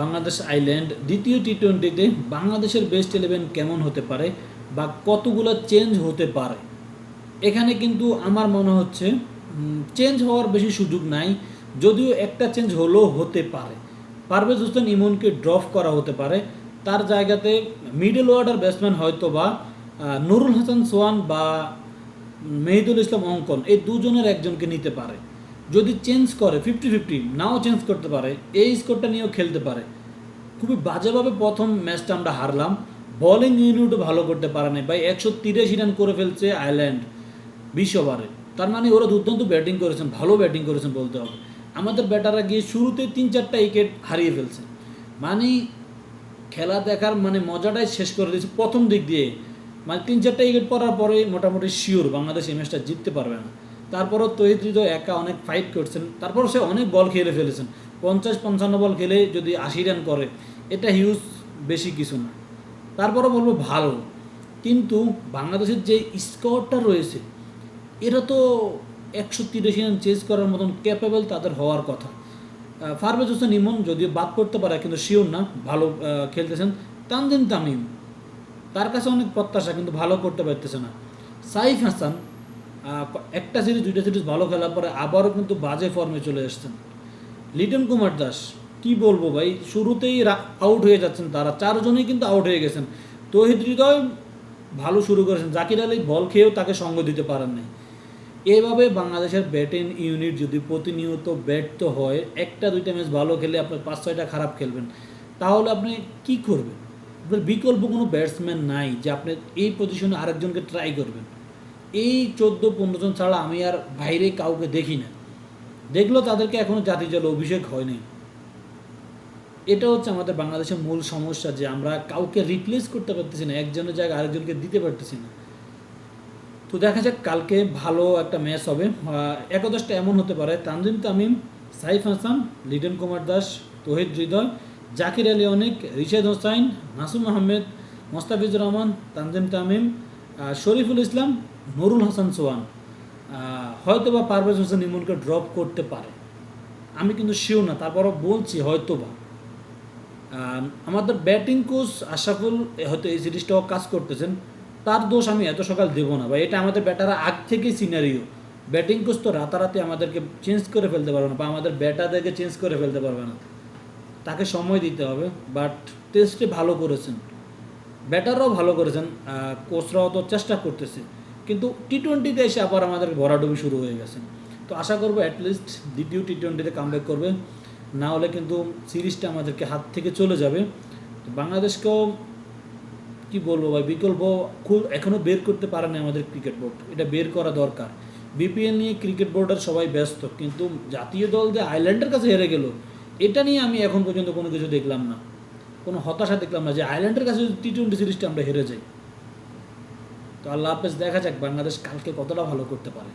Bangladesh island দ্বিতীয় টি টোয়েন্টিতে বাংলাদেশের বেস্ট ইলেভেন কেমন হতে পারে বা কতগুলো চেঞ্জ হতে পারে? এখানে কিন্তু আমার মনে হচ্ছে চেঞ্জ হওয়ার বেশি সুযোগ নাই, যদিও একটা চেঞ্জ হলেও হতে পারে। পারভেজ হোসেন ইমনকে ড্রপ করা হতে পারে। তার জায়গাতে মিডল অর্ডার ব্যাটসম্যান হয়তো বা নুরুল হাসান সোয়ান বা মেহিদুল ইসলাম অঙ্কন, এই দুজনের একজনকে নিতে পারে। যদি চেঞ্জ করে ফিফটি ফিফটি নাও চেঞ্জ করতে পারে, এই স্কোরটা নিয়েও খেলতে পারে। খুবই বাজেভাবে প্রথম ম্যাচটা আমরা হারলাম। বোলিং ইউনিটও ভালো করতে পারে নাই। ভাই, একশো তিরাশি রান করে ফেলছে আয়ারল্যান্ড বিশ ওভারে তার মানে ওরা দুর্দান্ত ব্যাটিং করেছেন, ভালো ব্যাটিং করেছেন বলতে হবে। আমাদের ব্যাটাররা গিয়ে শুরুতে তিন চারটা উইকেট হারিয়ে ফেলছে। মানে খেলা দেখার মানে মজাটাই শেষ করে দিয়েছে প্রথম দিক দিয়ে। মানে তিন চারটা উইকেট পড়ার পরে মোটামুটি শিওর বাংলাদেশ এই ম্যাচটা জিততে পারবে না। তারপরও তহিদ হৃদয় একা অনেক ফাইট করছেন। তারপর সে অনেক বল খেলে ফেলেছেন। পঞ্চাশ পঞ্চান্ন বল খেলে যদি আশি রান করে এটা হিউজ বেশি কিছু না। তারপরও বলব ভালো। কিন্তু বাংলাদেশের যে স্কোরটা রয়েছে এরা তো একশো তিরাশি রান চেজ করার মতন ক্যাপেবল তাদের হওয়ার কথা। আহ, ফারভেজ হোসেন ইমন যদিও বাদ করতে পারে কিন্তু শিওর না ভালো খেলতেছেন। তানজিম তামিম তার কাছে অনেক প্রত্যাশা কিন্তু ভালো করতে পারতেছে না। সাইফ হাসান একটা সিরিজ দুইটা সিরিজ ভালো খেলার পরে আবারও কিন্তু বাজে ফর্মে চলে এসেছেন। লিটন কুমার দাস, কি বলব ভাই? শুরুতেই আউট হয়ে যাচ্ছেন তারা। চারজনেই কিন্তু আউট হয়ে গেছেন। তহিদ হৃদয় ভালো শুরু করেছেন। জাকির আলী বল খেয়েও তাকে সঙ্গ দিতে পারেন নাই। এভাবে বাংলাদেশের ব্যাটিং ইউনিট যদি প্রতিনিয়ত ব্যর্থ হয়, একটা দুইটা ম্যাচ ভালো খেলে আপনার পাঁচ ছয়টা খারাপ খেলবেন। তাহলে আপনি কি করবেন? আপনার বিকল্প কোনো ব্যাটসম্যান নাই যে আপনি এই পজিশনে আরেকজনকে ট্রাই করবেন। এই চোদ্দ, পনেরো জন ছাড়া আমি আর বাইরে কাউকে দেখি না। দেখলেও তাদেরকে এখনও জাতীয় দলে অভিষেক হয়নি এটা হচ্ছে আমাদের বাংলাদেশের মূল সমস্যা যে আমরা কাউকে রিপ্লেস করতে পারতেছি না, একজনের জায়গায় আরেকজনকে দিতে পারতেছি না। তো দেখা যাক, কালকে ভালো একটা ম্যাচ হবে। একাদশটা এমন হতে পারে, তানজিম তামিম, সাইফ হাসান, লিটন কুমার দাস, তোহিদ হৃদয়, জাকির আলী অনেক, রিশাদ হোসাইন, নাসুম আহমেদ, মোস্তাফিজুর রহমান, তানজিম তামিম শরীফুল ইসলাম নুরুল হাসান আহ, হয়তো বা পারভেজ হোসেন ইমনকে ড্রপ করতে পারে। আমি কিন্তু শিও না তারপরও বলছি হয়তো বা আমাদের ব্যাটিং কোচ আশাফুল হয়তো এই সিরিজটাও কাজ করতেছেন তার দোষ আমি এত সকাল দেবো না বা এটা আমাদের ব্যাটাররা আগ থেকেই সিনারিও ব্যাটিং কোচ তো রাতারাতি আমাদেরকে চেঞ্জ করে ফেলতে পারবে না বা আমাদের ব্যাটারদেরকে চেঞ্জ করে ফেলতে পারবে না। তাকে সময় দিতে হবে বাট টেস্টে ভালো করেছেন। ব্যাটাররাও ভালো করেছেন কোচরাও তো চেষ্টা করতেছে। কিন্তু টি টোয়েন্টিতে এসে আবার আমাদের ভরাডুবি শুরু হয়ে গেছে। তো আশা করব অ্যাটলিস্ট দ্বিতীয় টি টোয়েন্টিতে কামব্যাক করবে। না হলে কিন্তু সিরিজটা আমাদেরকে হাত থেকে চলে যাবে। তো বাংলাদেশকেও কি বলব ভাই, বিকল্প খুব এখনও বের করতে পারে না আমাদের ক্রিকেট বোর্ড এটা বের করা দরকার। বিপিএল নিয়ে ক্রিকেট বোর্ডের সবাই ব্যস্ত, কিন্তু জাতীয় দল যে আইল্যান্ডের কাছে হেরে গেল, এটা নিয়ে আমি এখন পর্যন্ত কোনো কিছু দেখলাম না। কোনো হতাশা দেখলাম না যে আইল্যান্ডের কাছে যদি টি টোয়েন্টি সিরিজটা আমরা হেরে যাই। তো আল্লাহ হাফেজ, দেখা যাক বাংলাদেশ কালকে কতটা ভালো করতে পারে।